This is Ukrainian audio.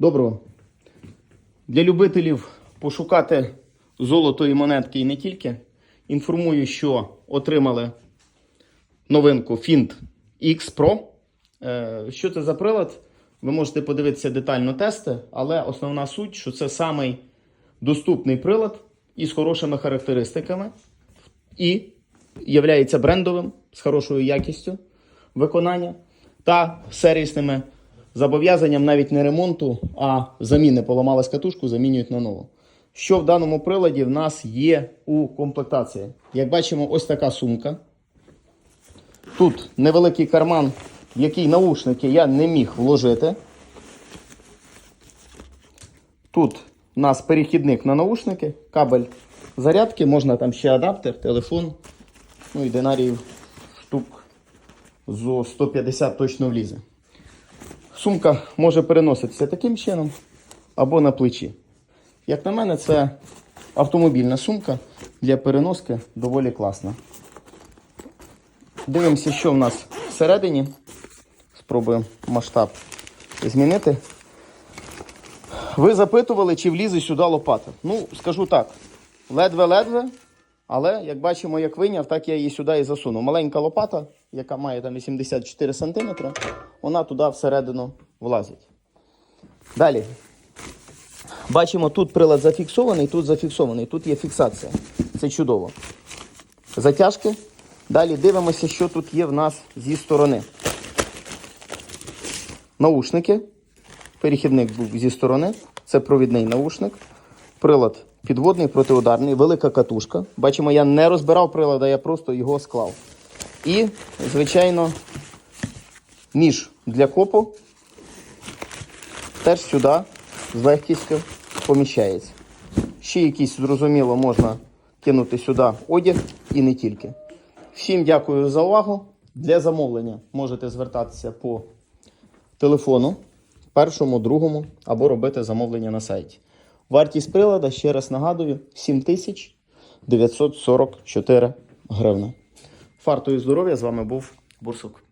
Доброго. Для любителів пошукати золотої монетки і не тільки. Інформую, що отримали новинку Fint X Pro. Е, Що це за прилад? Ви можете подивитися детально тести, але основна суть, що це самий доступний прилад із хорошими характеристиками і являється брендовим з хорошою якістю виконання та сервісними зобов'язанням навіть не ремонту, а заміни. Поламалась катушку, замінюють на нову. Що в даному приладі в нас є у комплектації? Як бачимо, ось така сумка. Тут невеликий карман, в який наушники я не міг вложити. Тут у нас перехідник на наушники, кабель зарядки, можна там ще адаптер, телефон. Ну і динаріїв штук зо 150 точно влізе. Сумка може переноситися таким чином або на плечі. Як на мене, це автомобільна сумка для переноски доволі класна. Дивимося, що в нас всередині. Спробуємо масштаб змінити. Ви запитували, чи влізе сюди лопата. Ну, скажу так, ледве-ледве, але як бачимо, як виняв, так я її сюди і засунув. Маленька лопата, яка має там 84 см, вона туди всередину влазить. Далі. Бачимо, тут прилад зафіксований, тут зафіксований, тут є фіксація. Це чудово. Затяжки. Далі дивимося, що тут є в нас зі сторони. Наушники. Перехідник був зі сторони. Це провідний наушник. Прилад підводний, протиударний, велика катушка. Бачимо, я не розбирав прилада, я просто його склав. І, звичайно, ніж для копу теж сюди з легкістю поміщається. Ще якийсь, зрозуміло, можна кинути сюди одяг і не тільки. Всім дякую за увагу. Для замовлення можете звертатися по телефону, першому, другому, або робити замовлення на сайті. Вартість прилада, ще раз нагадую, 7944 гривни. Фартою здоров'я з вами був Бурсук.